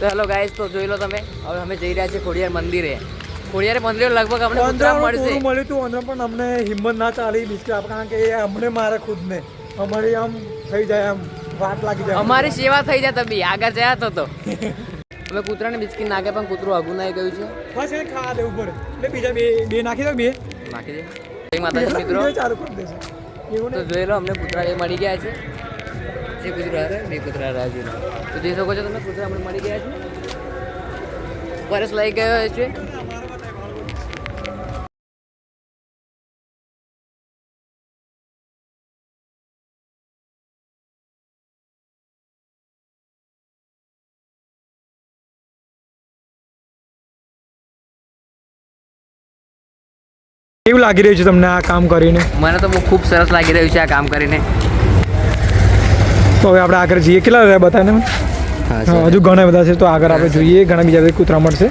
તો hello guys તો જોઈ લો તમે. હવે અમે જઈ રહ્યા છીએ ખોડિયાર મંદિરે. ખોડિયાર મંદિરે લગભગ અમને કૂતરા મળશે. મળ્યું હતું અંદર પણ અમને હિંમત ના ચાલી બિસ્કિટ કારણ કે અમને મારે ખુદને. અમારી આમ થઈ જાય આમ વાત લાગી જાય. અમારી સેવા થઈ જાય તબી આગળ જયા તો તો. અમે કૂતરાને બિસ્કિટ નાખે પણ કૂતરું આગું નાઈ ગયું છે. બસ એ ખાવા દેવું પડે એટલે બીજા બે બે નાખી દો બે. નાખી દે. માતાજી મિત્રો. ચાલુ કરી દેશે. તો જોઈ લો અમને કૂતરા એ મળી ગયા છે. જે કૂતરા હરે બે કૂતરા રાજુ તો જોઈ શકો છો તમે કૂતરા મને મળી ગયા છે? પરસ લઈ ગયો છે. કેવું લાગી રહ્યું છે તમને આ કામ કરીને? મને તો બહુ ખૂબ સરસ લાગી રહ્યું છે આ કામ કરીને. તો હવે આપણે આગળ જઈએ. કેટલા રહ્યા બધાને? હજુ ઘણા બધા છે તો આગળ આપણે જોઈએ. ઘણા બીજા બધા કૂતરા મળશે.